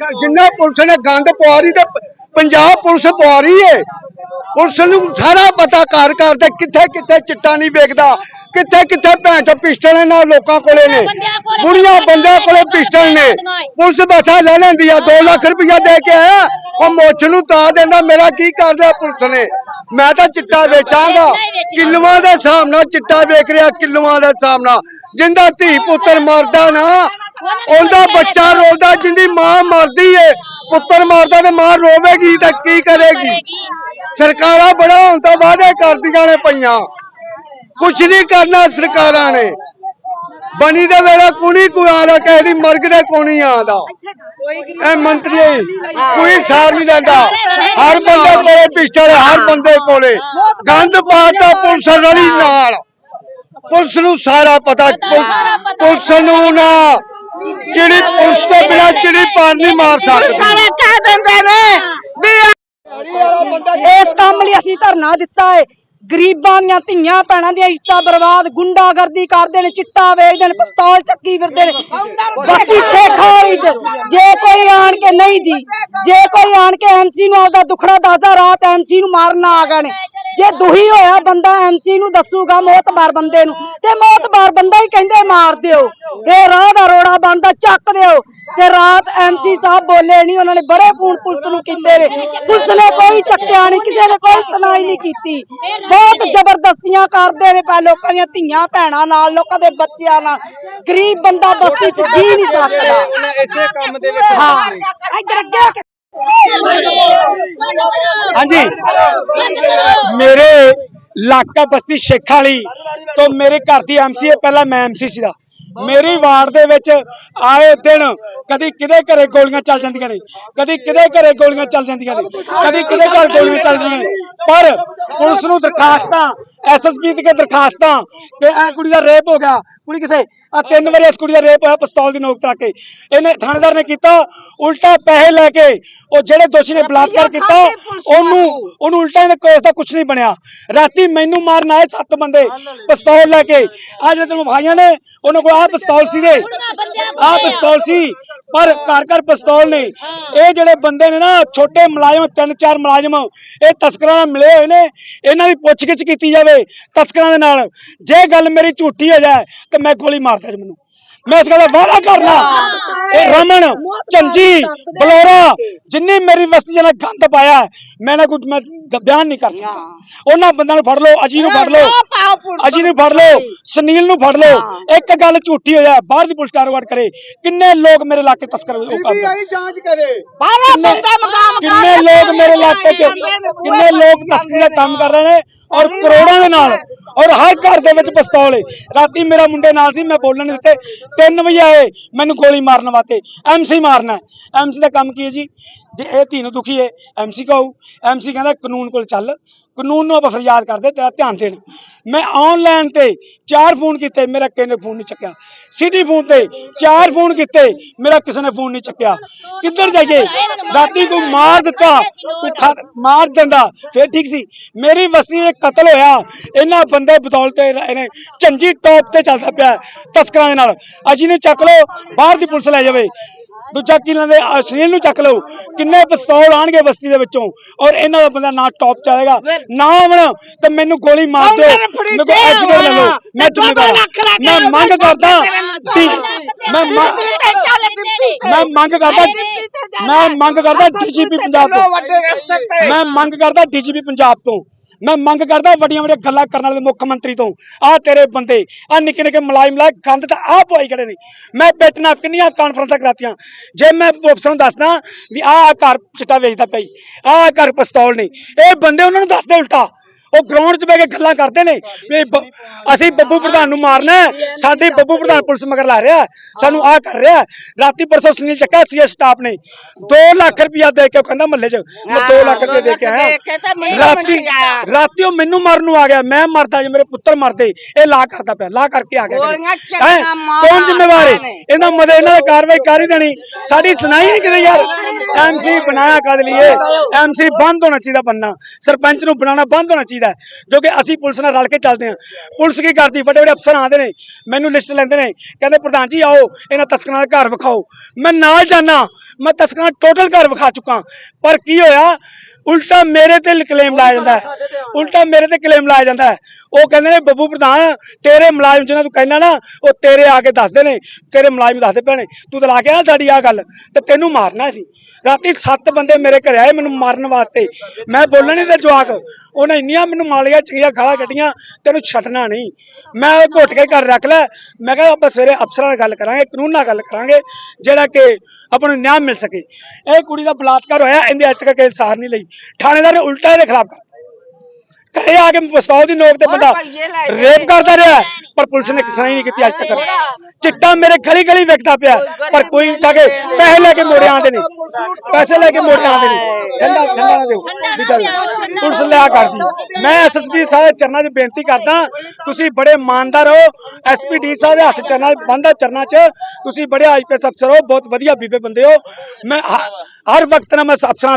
ਜਿੰਨਾ ਪੁਲਿਸ ਨੇ ਗੰਦ ਪਵਾ ਰਹੀ ਤੇ ਪੰਜਾਬ ਪੁਲਿਸ ਪਵਾ ਰਹੀ ਏ। ਪੁਲਿਸ ਨੂੰ ਸਾਰਾ ਪਤਾ ਘਰ ਘਰ ਦੇ ਕਿੱਥੇ ਕਿੱਥੇ ਚਿੱਟਾ ਨਹੀਂ ਵੇਚਦਾ ਕਿੱਥੇ ਕਿੱਥੇ ਭੈਣ ਚੋ ਪਿਸਟਲ ਨਾਲ ਲੋਕਾਂ ਕੋਲੇ ਨੇ। ਬੁੜੀਆਂ ਬੰਦਿਆਂ ਕੋਲੇ ਪਿਸਟਲ ਨੇ। ਪੁਲਿਸ ਬਸਾ ਲੈ ਲੈਂਦੀ ਆ 2 ਲੱਖ ਰੁਪਇਆ ਦੇ ਕੇ ਆਇਆ ਉਹ ਮੁੱਛ ਨੂੰ ਤਾ ਦਿੰਦਾ ਮੇਰਾ ਕੀ ਕਰਦੇ ਪੁਲਿਸ ਨੇ? ਮੈਂ ਤਾਂ ਚਿੱਟਾ ਵੇਚਾਂਗਾ। ਕਿਲੋਆਂ ਦੇ ਨਾਲ ਚਿੱਟਾ ਵੇਚ ਰਿਹਾ ਕਿਲੋਆਂ ਦੇ ਨਾਲ। ਜਿੰਦਾ ਧੀ ਪੁੱਤਰ ਮਰਦਾ ਨਾ ਉਹਦਾ ਬੱਚਾ ਰੋਂਦਾ ਜਿੰਦੀ ਮਾਂ ਮਰਦੀ ਏ ਪੁੱਤਰ ਮਰਦਾ ਤੇ ਮਾਂ ਰੋਵੇਗੀ ਤਾਂ ਕੀ ਕਰੇਗੀ? ਸਰਕਾਰਾਂ ਬੜਾ ਹੁਣ ਤਾਂ ਵਾਅਦੇ ਕਰਦੀਆਂ ਨੇ ਪਈਆਂ। ਕੁਛ ਨਹੀਂ ਕਰਨਾ ਸਰਕਾਰਾਂ ਨੇ। ਬਣੀ ਦੇ ਵੇਲੇ ਕੁਣੀ ਕੋਈ ਆਦਾ ਦੀ ਮਰਗ ਦੇ ਕੋਣੀ ਆਦਾ ਇਹ ਮੰਤਰੀ ਕੋਈ ਸਾਰ ਨਹੀਂ ਲੈਂਦਾ। ਹਰ ਬੰਦੇ ਕੋਲੇ ਪਿਸਟਲ ਹਰ ਬੰਦੇ ਕੋਲੇ। ਗੰਦ ਪਾਤਾ ਪੁਲਿਸ ਰਲੀ ਨਾਲ। ਪੁਲਿਸ ਨੂੰ ਸਾਰਾ ਪਤਾ ਪੁਲਿਸ ਨੂੰ ਨਾ ਜਿਹੜੀ ਪੁਲਿਸ ਤੋਂ ਬਿਨਾ ਜਿਹੜੀ ਪਾਰ ਨਹੀਂ ਮਾਰ ਸਕਦੀ। ਸਾਰੇ ਕਹਿ ਦਿੰਦੇ ਨੇ ਵੀ ਇਸ ਕੰਮ ਲਈ ਅਸੀਂ ਧਰਨਾ ਦਿੱਤਾ ਹੈ। ਗਰੀਬਾਂ ਦੀਆਂ ਧੀਆਂ ਭੈਣਾਂ ਦੀਆਂ ਇੱਜ਼ਤਾਂ ਬਰਬਾਦ, ਗੁੰਡਾਗਰਦੀ ਕਰਦੇ ਨੇ, ਚਿੱਟਾ ਵੇਚਦੇ ਨੇ, ਪਿਸਤੌਲ ਚੱਕੀ ਫਿਰਦੇ ਨੇ। ਬਾਕੀ ਛੇਖਾਲੀ ਚ, ਜੇ ਕੋਈ ਆਣ ਕੇ ਨਹੀਂ ਜੀ, ਜੇ ਕੋਈ ਆਣ ਕੇ ਐਮਸੀ ਨੂੰ ਆਪਦਾ ਦੁਖੜਾ ਦੱਸਦਾ ਰਾਤ ਐਮਸੀ ਨੂੰ ਮਾਰਨ ਆ ਗਏ ਨੇ। ਜੇ ਦੁਹੀ ਹੋਇਆ ਬੰਦਾ ਐਮਸੀ ਨੂੰ ਦੱਸੂਗਾ ਮੋਤਬਾਰ ਬੰਦੇ ਨੂੰ ਤੇ ਮੋਤਬਾਰ ਬੰਦਾ ਹੀ ਕਹਿੰਦੇ ਮਾਰ ਦਿਓ। ਇਹ ਰਾਹ ਦਾ ਰੋੜਾ ਬਣਦਾ ਚੱਕ ਦਿਓ। ਤੇ ਰਾਤ ਐਮਸੀ ਸਾਹਿਬ ਬੋਲੇ ਨਹੀਂ ਉਹਨਾਂ ਨੇ ਬੜੇ ਫੋਨ ਪੁਲਿਸ ਨੂੰ ਕੀਤੇ ਨੇ। ਪੁਲਿਸ ਨੇ ਕੋਈ ਚੱਕਿਆ ਨਹੀਂ ਕਿਸੇ ਨੇ ਕੋਈ ਸੁਣਾਈ ਨਹੀਂ ਕੀਤੀ। ਬਹੁਤ ਜ਼ਬਰਦਸਤੀਆਂ ਕਰਦੇ ਨੇ ਪਾ ਲੋਕਾਂ ਦੀਆਂ ਧੀਆਂ ਭੈਣਾਂ ਨਾਲ ਲੋਕਾਂ ਦੇ ਬੱਚਿਆਂ ਨਾਲ। ਗਰੀਬ ਬੰਦਾ ਬਸਤੀ 'ਚ ਜੀ ਨਹੀਂ ਸਕਦਾ। ਇਸੇ ਕੰਮ ਦੇ ਵਿੱਚ ਹਾਂ। ਇੱਧਰ ਅੱਗੇ ਹਾਂਜੀ। ਮੇਰੇ ਇਲਾਕਾ ਬਸਤੀ ਸ਼ੇਖ ਵਾਲੀ ਤੋਂ ਮੇਰੇ ਘਰ ਦੀ ਐਮਸੀ ਪਹਿਲਾਂ ਮੈਂ ਐਮਸੀ ਸੀਗਾ। ਮੇਰੀ ਵਾਰਡ ਦੇ ਵਿੱਚ ਆਏ ਦਿਨ ਕਦੀ ਕਿਹਦੇ ਘਰੇ ਗੋਲੀਆਂ ਚੱਲ ਜਾਂਦੀਆਂ ਨੇ, ਕਦੀ ਕਿਹਦੇ ਘਰੇ ਗੋਲੀਆਂ ਚੱਲ ਜਾਂਦੀਆਂ ਨੇ, ਕਦੀ ਕਿਹਦੇ ਘਰ ਗੋਲੀਆਂ ਚੱਲ ਜਾਂਦੀਆਂ ਨੇ। ਪਰ ਪੁਲਿਸ ਨੂੰ ਦਰਖਾਸਤਾਂ ਐਸਐਸਪੀ ਦੇ ਦਰਖਾਸਤਾਂ ਕਿ ਇਹ ਕੁੜੀ ਦਾ ਰੇਪ ਹੋ ਗਿਆ। ਕੁੜੀ ਕਿਥੇ? ਆ ਤਿੰਨ ਵਾਰੀ ਇਸ ਕੁੜੀ ਦਾ ਰੇਪ ਹੋਇਆ ਪਿਸਤੌਲ ਦੀ ਨੋਕ ਤੇ ਆ ਕੇ। ਇਹਨੇ ਥਾਣੇਦਾਰ ਨੇ ਕੀਤਾ ਉਲਟਾ ਪੈਸੇ ਲੈ ਕੇ ਉਹ ਜਿਹੜੇ ਦੋਸ਼ੀ ਨੇ ਬਲਾਤਕਾਰ ਕੀਤਾ ਉਹਨੂੰ ਉਹਨੂੰ ਉਲਟਾ ਇਹਨੇ ਕੋਸ ਦਾ ਕੁਝ ਨਹੀਂ ਬਣਿਆ। ਰਾਤੀ ਮੈਨੂੰ ਮਾਰਨ ਆਏ ਸੱਤ ਬੰਦੇ ਪਿਸਤੌਲ ਲੈ ਕੇ। ਆ ਜਿਹੜੇ ਤੈਨੂੰ ਭਾਈਆਂ ਨੇ ਉਹਨਾਂ ਕੋਲ ਆ ਪਿਸਤੌਲ ਸੀ ਦੇ ਆ ਪਿਸਤੌਲ ਸੀ। ਪਰ ਘਰ ਘਰ ਪਿਸਤੌਲ ਨੇ। ਇਹ ਜਿਹੜੇ ਬੰਦੇ ਨੇ ਨਾ ਛੋਟੇ ਮੁਲਾਜ਼ਮ ਤਿੰਨ ਚਾਰ ਮੁਲਾਜ਼ਮ ਇਹ ਤਸਕਰਾਂ ਨਾਲ ਮਿਲੇ ਹੋਏ ਨੇ। ਇਹਨਾਂ ਦੀ ਪੁੱਛਗਿੱਛ ਕੀਤੀ ਜਾਵੇ ਤਸਕਰਾਂ ਦੇ ਨਾਲ। ਜੇ ਗੱਲ ਮੇਰੀ ਝੂਠੀ ਹੋ ਜਾਏ ਤਾਂ ਮੈਂ ਗੋਲੀ ਮਾਰਦਾ ਜੀ ਮੈਨੂੰ। ਮੈਂ ਇਸ ਗੱਲ ਦਾ ਵਾਅਦਾ ਕਰਨਾ। ਇਹ ਰਮਨ ਚੰਜੀ ਬਲੋਰਾ ਜਿੰਨੀ ਮੇਰੀ ਬਸਤੀ ਜਨਾ ਗੰਦ ਪਾਇਆ ਹੈ, ਮੈਂ ਨਾ ਕੁਝ ਮੈਂ ਬਿਆਨ ਨਹੀਂ ਕਰ ਸਕਦਾ। ਉਹਨਾਂ ਬੰਦਿਆਂ ਨੂੰ ਫੜ ਲਓ ਅਜੀ ਨੂੰ ਫੜ ਲਓ ਅਜੀ ਨੂੰ ਫੜ ਲਓ ਸੁਨੀਲ ਨੂੰ ਫੜ ਲਓ। ਇੱਕ ਗੱਲ ਝੂਠੀ ਹੋਇਆ ਬਾਹਰ ਦੀ ਪੁਲਿਸ ਕਾਰਵਾਈ ਕਰੇ। ਕਿੰਨੇ ਲੋਕ ਮੇਰੇ ਇਲਾਕੇ ਤਸਕਰ ਉਹ ਕਰਦੇ? ਆਈ ਜਾਂਚ ਕਰੇ। ਬਾਹਰੋਂ ਕਿੰਨੇ ਬੰਦਾ ਮਕਾਮ ਕਿੰਨੇ ਲੋਕ ਮੇਰੇ ਇਲਾਕੇ 'ਚ ਕਿੰਨੇ ਲੋਕ ਤਸਕਰੀ ਦਾ ਕੰਮ ਕਰ ਰਹੇ ਨੇ? ਔਰ ਕਰੋੜਾਂ ਦੇ ਨਾਲ। ਔਰ ਹਰ ਘਰ ਦੇ ਵਿੱਚ ਪਿਸਤੌਲ ਏ। ਰਾਤੀ ਮੇਰਾ ਮੁੰਡੇ ਨਾਲ ਸੀ ਮੈਂ ਬੋਲਣ ਦਿੱਤੇ। 3 ਵਜੇ ਆਏ ਮੈਨੂੰ ਗੋਲੀ ਮਾਰਨ ਵਾਸਤੇ। ਐਮਸੀ ਮਾਰਨਾ ਐਮਸੀ ਦਾ ਕੰਮ ਕੀ ਹੈ ਜੀ? ਜੇ ਇਹ ਧੀ ਨੂੰ ਦੁਖੀ ਹੈ ਐਮਸੀ ਕਹੂ। ਐਮਸੀ ਕਹਿੰਦਾ ਕਾਨੂੰਨ ਕੋਲ ਚੱਲ। ਕਾਨੂੰਨ ਨੂੰ ਆਪਾਂ ਯਾਦ ਕਰਦੇ, ਤੇਰਾ ਧਿਆਨ ਦੇਣ। ਮੈਂ ਆਨਲਾਈਨ ਤੇ ਚਾਰ ਫੋਨ ਕੀਤੇ, ਮੇਰਾ ਕਿਸੇ ਨੇ ਫੋਨ ਨਹੀਂ ਚੱਕਿਆ। ਸਿਟੀ ਫੋਨ ਤੇ ਚਾਰ ਫੋਨ ਕੀਤੇ, ਮੇਰਾ ਕਿਸੇ ਨੇ ਫੋਨ ਨਹੀਂ ਚੱਕਿਆ। ਕਿੱਧਰ ਜਾਈਏ? ਰਾਤੀ ਕੋਈ ਮਾਰ ਦਿੱਤਾ ਮਾਰ ਦਿੰਦਾ, ਫਿਰ ਠੀਕ ਸੀ। ਮੇਰੀ ਵਸਤੀ ਵਿੱਚ ਕਤਲ ਹੋਇਆ, ਇਹਨਾਂ ਬੰਦੇ ਬਦੌਲਤ ਇਹ- ਇਹਨੇ ਝੰਜੀ ਟੌਪ ਤੇ ਚੱਲਦਾ ਪਿਆ ਤਸਕਰਾਂ ਦੇ ਨਾਲ। ਅਜੀ ਨੂੰ ਚੱਕ ਲਓ, ਬਾਹਰ ਦੀ ਪੁਲਿਸ ਲੈ ਜਾਵੇ। ਦੂਜਾ ਕੀ ਲੈਂਦੇ ਆਹ ਸੁਨੀਲ ਨੂੰ ਚੱਕ ਲਓ। ਕਿੰਨੇ ਪਿਸਤੌਲ ਆਣਗੇ ਬਸਤੀ ਦੇ ਵਿੱਚੋਂ। ਔਰ ਇਹਨਾਂ ਦਾ ਬੰਦਾ ਨਾ ਟੌਪ ਚਾਹੇਗਾ ਨਾ ਆਵਣ ਤੇ ਮੈਨੂੰ ਗੋਲੀ ਮਾਰ ਦਿਓ। ਮੇਰੇ ਕੋਲ ਜੇ ਐਕਸੀਡੈਂਟ ਲੈ ਲਓ। ਮੈਂ ਦੋ ਦੋ ਜ਼ਿੰਮੇਵਾਰ ਮੈਂ ਮੰਗ ਕਰਦਾ। ਮੈਂ। ਮੈਂ ਮੰਗ ਕਰਦਾ। ਮੈਂ ਮੰਗ ਕਰਦਾ ਡੀਜੀਪੀ ਪੰਜਾਬ ਤੇ। ਮੈਂ ਮੰਗ ਕਰਦਾ ਡੀਜੀਪੀ ਪੰਜਾਬ ਤੋਂ। ਮੈਂ ਮੰਗ ਕਰਦਾ ਵੱਡੀਆਂ ਵੱਡੀਆਂ ਗੱਲਾਂ ਕਰਨ ਵਾਲੇ ਮੁੱਖ ਮੰਤਰੀ ਤੋਂ। ਆ ਤੇਰੇ ਬੰਦੇ ਆ ਨਿੱਕੇ ਨਿੱਕੇ ਮੁਲਾਜ਼ਮ ਲਾ ਗੰਦ ਤਾਂ ਆ ਪਵਾਈ ਖੜੇ ਨੇ। ਮੈਂ ਪਿੱਟ ਕਿੰਨੀਆਂ ਕਾਨਫਰੰਸਾਂ ਕਰਾਤੀਆਂ। ਜੇ ਮੈਂ ਅਫਸਰ ਨੂੰ ਦੱਸਦਾ ਵੀ ਆਹ ਘਰ ਚਿੱਟਾ ਵੇਚਦਾ ਪਈ ਆਹ ਘਰ ਪਿਸਤੌਲ ਨੇ। ਇਹ ਬੰਦੇ ਉਹਨਾਂ ਨੂੰ ਦੱਸਦੇ ਉਲਟਾ। ਉਹ ਗਰਾਊਂਡ 'ਚ ਬਹਿ ਕੇ ਗੱਲਾਂ ਕਰਦੇ ਨੇ। ਵੀ ਬ- ਅਸੀਂ ਬੱਬੂ ਪ੍ਰਧਾਨ ਨੂੰ ਮਾਰਨਾ ਹੈ, ਸਾਡੇ ਬੱਬੂ ਪ੍ਰਧਾਨ ਪੁਲਿਸ ਮਗਰ ਲਾ ਰਿਹਾ ਹੈ, ਸਾਨੂੰ ਆਹ ਕਰ ਰਿਹਾ ਹੈ। ਰਾਤੀ ਪਰਸੋਂ ਸੁਨੀਲ ਚੱਕਾ ਸੀਐਸ ਸਟਾਫ ਨੇ। 2 ਲੱਖ ਰੁਪਇਆ ਦੇ ਕੇ ਉਹ ਕਹਿੰਦਾ ਮਹੱਲੇ 'ਚ ਮੈਂ 2 ਲੱਖ ਰੁਪਇਆ ਦੇ ਕੇ ਆਇਆ। ਰਾਤੀ। ਰਾਤੀ ਉਹ ਮੈਨੂੰ ਮਾਰਨ ਨੂੰ ਆ ਗਿਆ ਮੈਂ ਮਰਦਾ ਜੇ ਮੇਰੇ ਪੁੱਤਰ ਮਰਦੇ ਇਹ ਲਾ ਕਰਦਾ ਪਿਆ ਲਾ ਕਰਕੇ ਆ ਗਿਆ ਘਰੇ। ਗੋਲੀਆਂ ਹੈਂ? ਕੌਣ ਜ਼ਿੰਮੇਵਾਰ ਹੈ? ਨੇ। ਇਹਨਾਂ ਮਦੇ ਇਹਨਾਂ ਦੀ ਕਾਰਵਾਈ ਕਰ ਹੀ ਦੇਣੀ। ਸਾਡੀ ਸੁਣਾਈ ਨਹੀਂ ਕਿਤੇ ਯਾਰ। ਐਮਸੀ ਬਣਾਇਆ ਕਦ ਲਈਏ ਐਮਸੀ ਬੰਦ ਹੋਣਾ ਚਾਹੀਦਾ ਬੰਨਾ। ਸਰਪੰਚ ਨੂੰ ਬਣਾਉਣਾ ਬੰਦ ਹੋਣਾ ਚਾਹੀਦਾ। ਹੈ, ਜੋ ਕਿ ਅਸੀਂ ਪੁਲਿਸ ਨਾਲ ਰਲ ਕੇ ਚੱਲਦੇ ਹਾਂ। ਪੁਲਿਸ ਕੀ ਕਰਦੀ? ਵੱਡੇ ਵੱਡੇ ਅਫਸਰ ਆਉਂਦੇ ਨੇ ਮੈਨੂੰ ਲਿਸਟ ਲੈਂਦੇ ਨੇ ਕਹਿੰਦੇ ਪ੍ਰਧਾਨ ਜੀ ਆਓ ਇਹਨਾਂ ਤਸਕਰਾਂ ਦਾ ਘਰ ਵਿਖਾਓ। ਮੈਂ ਨਾਲ ਜਾਣਾ ਮੈਂ ਤਸਕਰਾਂ ਟੋਟਲ ਘਰ ਵਿਖਾ ਚੁੱਕਾ। ਪਰ ਕੀ ਹੋਇਆ? ਉਲਟਾ ਮੇਰੇ ਤੇ ਕਲੇਮ ਲਾਇਆ ਜਾਂਦਾ ਹੈ। ਉਲਟਾ ਮੇਰੇ ਤੇ ਕਲੇਮ ਲਾਇਆ ਜਾਂਦਾ ਹੈ। ਉਹ ਕਹਿੰਦੇ ਨੇ ਬੱਬੂ ਪ੍ਰਧਾਨ ਤੇਰੇ ਮੁਲਾਜ਼ਮ ਜਿਹਨਾਂ ਤੂੰ ਕਹਿੰਦਾ ਨਾ ਉਹ ਤੇਰੇ ਆ ਕੇ ਦੱਸਦੇ ਨੇ ਤੇਰੇ ਮੁਲਾਜ਼ਮ ਦੱਸਦੇ ਪਏ ਨੇ। ਤੂੰ ਤਾਂ ਲਾ ਕੇ ਆ ਸਾਡੀ ਆ ਗੱਲ ਤੇ ਤੈਨੂੰ ਮਾਰਨਾ ਸੀ ਰਾਤੀ ਸੱਤ ਬੰਦੇ ਮੇਰੇ ਘਰੇ ਆਏ ਮੈਨੂੰ ਮਾਰਨ ਵਾਸਤੇ। ਮੈਂ ਬੋਲਣ ਨਹੀਂ ਤੇ ਜਵਾਕ। ਉਹਨੇ ਇੰਨੀਆਂ ਮੈਨੂੰ ਮਾਲੀਆਂ ਚੰਗੀਆਂ ਖਾਲਾ ਕੱਢੀਆਂ, ਤੈਨੂੰ ਛੱਡਣਾ ਨਹੀਂ ਮੈਂ ਉਹ ਘੁੱਟ ਕੇ ਘਰ ਰੱਖ ਲੈ ਮੈਂ ਕਿਹਾ, ਆਪਾਂ ਸਵੇਰੇ ਅਫਸਰਾਂ ਨਾਲ ਗੱਲ ਕਰਾਂਗੇ, ਕਾਨੂੰਨ ਨਾਲ ਗੱਲ ਕਰਾਂਗੇ, ਜਿਹੜਾ ਕਿ ਆਪਾਂ ਨੂੰ ਨਿਆਂ ਮਿਲ ਸਕੇ। ਇਹ ਕੁੜੀ ਦਾ ਬਲਾਤਕਾਰ ਹੋਇਆ, ਇਹਦੇ ਅੱਜ ਤੱਕ ਕਿਸੇ ਸਾਰ ਨਹੀਂ ਲਈ। ਥਾਣੇਦਾਰ ਨੇ ਉਲਟਾ ਇਹਦੇ ਖਿਲਾਫ ਘਰੇ ਆ ਕੇ ਪਿਸਤੌਲ ਦੀ ਨੋਕ ਤੇ ਗਏ। ਰੇਪ ਕਰਦਾ ਰਿਹਾ ਪਰ ਪੁਲਿਸ ਨੇ ਕਿਸਾਈ ਨਹੀਂ ਕੀਤੀ ਅੱਜ ਤੱਕ। ਚਿੱਟਾ ਮੇਰੇ ਗਲੀ ਗਲੀ ਵਿਕਦਾ ਪਿਆ ਪਰ ਕੋਈ ਜਾ ਕੇ ਪੈਸੇ ਲੈ ਕੇ ਮੋੜੇ ਆਉਂਦੇ ਨੇ ਪੈਸੇ ਲੈ ਕੇ ਮੋੜੇ ਆਉਂਦੇ ਨੇ ਠੰਡਾ ਠੰਡਾ ਨਾ ਦਿਓ। ਵੀ ਚੱਲ। ਪੁਲਿਸ ਲਿਆ ਕਰਦੀ। ਮੈਂ ਐਸਐਸਪੀ ਸਾਹਿਬ ਦੇ ਚਰਨਾਂ 'ਚ ਬੇਨਤੀ ਕਰਦਾ ਤੁਸੀਂ ਬੜੇ ਇਮਾਨਦਾਰ ਹੋ। ਐਸਪੀਡੀ ਸਾਹਿਬ ਦੇ ਹੱਥ ਚਰਨਾਂ 'ਚ ਬੰਦਾ ਚਰਨਾਂ 'ਚ। ਤੁਸੀਂ ਬੜੇ ਆਈਪੀਐਸ ਅਫਸਰ ਹੋ ਬਹੁਤ ਵਧੀਆ ਬੀਬੇ ਬੰਦੇ ਹੋ। ਮੈਂ ਹਰ ਵਕਤ ਨਾਲ ਮੈਂ ਅਫਸਰਾਂ